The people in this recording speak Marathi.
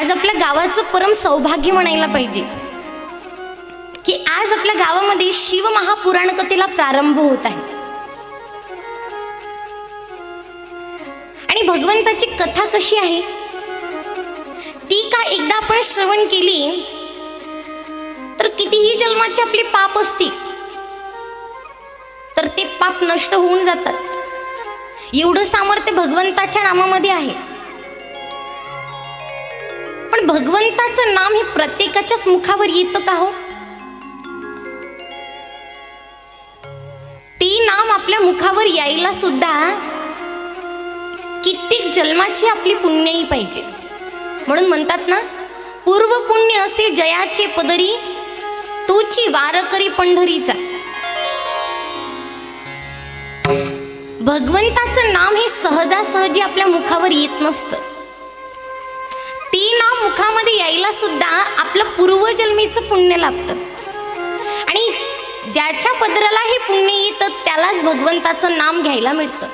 आज आपल्या गावाचं परम सौभाग्य म्हणायला पाहिजे. की आज आपल्या गावामध्ये शिव महापुराण कथेला प्रारंभ होत आहे. आणि भगवंताची कथा कशी आहे? ती का एकदा आपण श्रवण केली तर कितीही जन्माची आपली पाप असतील तर ते पाप नष्ट होऊन जातात. एवढं सामर्थ्य भगवंताच्या नामामध्ये आहे. पण भगवंताचं नाम हे प्रत्येकाच्याच मुखावर येतं का हो? ते नाम आपल्या मुखावर यायला सुद्धा कित्येक जन्माची आपली पुण्यही पाहिजे. म्हणून म्हणतात ना पूर्व पुण्य असे जयाचे पदरी तोची वारकरी पंढरीचा. भगवंताचं नाम हे सहजासहजी आपल्या मुखावर येत नसतं. मुखामध्ये यायला सुद्धा आपलं पूर्वजन्मीचं पुण्य लाभतं. आणि ज्याच्या पदराला हे पुण्य येतं त्यालाच भगवंताचं नाम घ्यायला मिळतं.